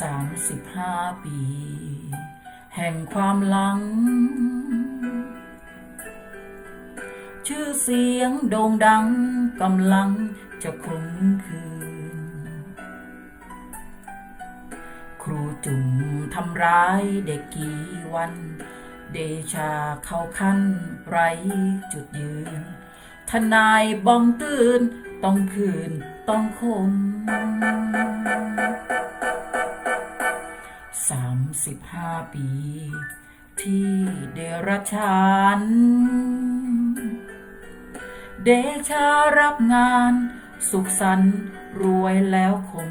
สามสิบห้าปี แห่งความหลัง ชื่อเสียงโด่งดังกำลังจะคงคืน ครูจุ่มทำร้ายเด็กกี่วัน เดชาเข้าขั้นไรจุดยืน ทนายบ้องตื่นต้องคืนต้องคม สามสิบห้าปี ที่เดรัจฉานเดชารับงาน สุขสันต์รวยแล้วคม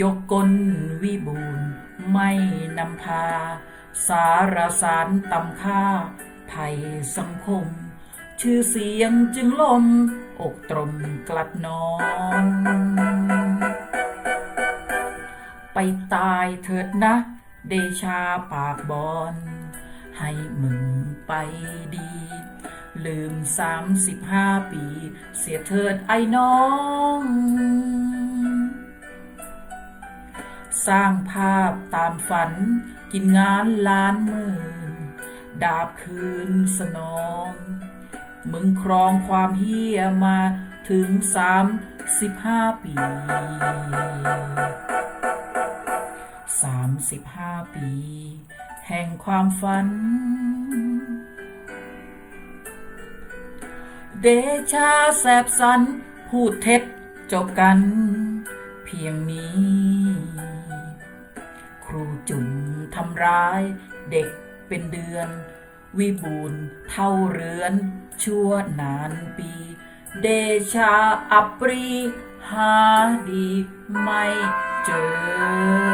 ยกกลวิบูรณ์ไม่นำพา สารสารตำค่าภัยสังคม ชื่อเสียงจึงลม อกตรมกลัดนอง ไปตายเถิดนะ เดชาปากบอนให้มึงไปดี ลืมสามสิบห้าปี เสียเถิดไอ้น้อง สร้างภาพตามฝัน กินงานล้านหมื่น ดาบคืนสนอง มึงครองความเฮียมาถึงสามสิบห้าปี สามสิบห้าปี แห่งความฝัน เดชาแสบสัน พูดเท็จจบกัน เพียงนี้ ครูจุ่มทำร้าย เด็กเป็นเดือน วิบูลเท่าเรือน ชั่วนานปี เดชาอัปรีหาดีไม่เจอ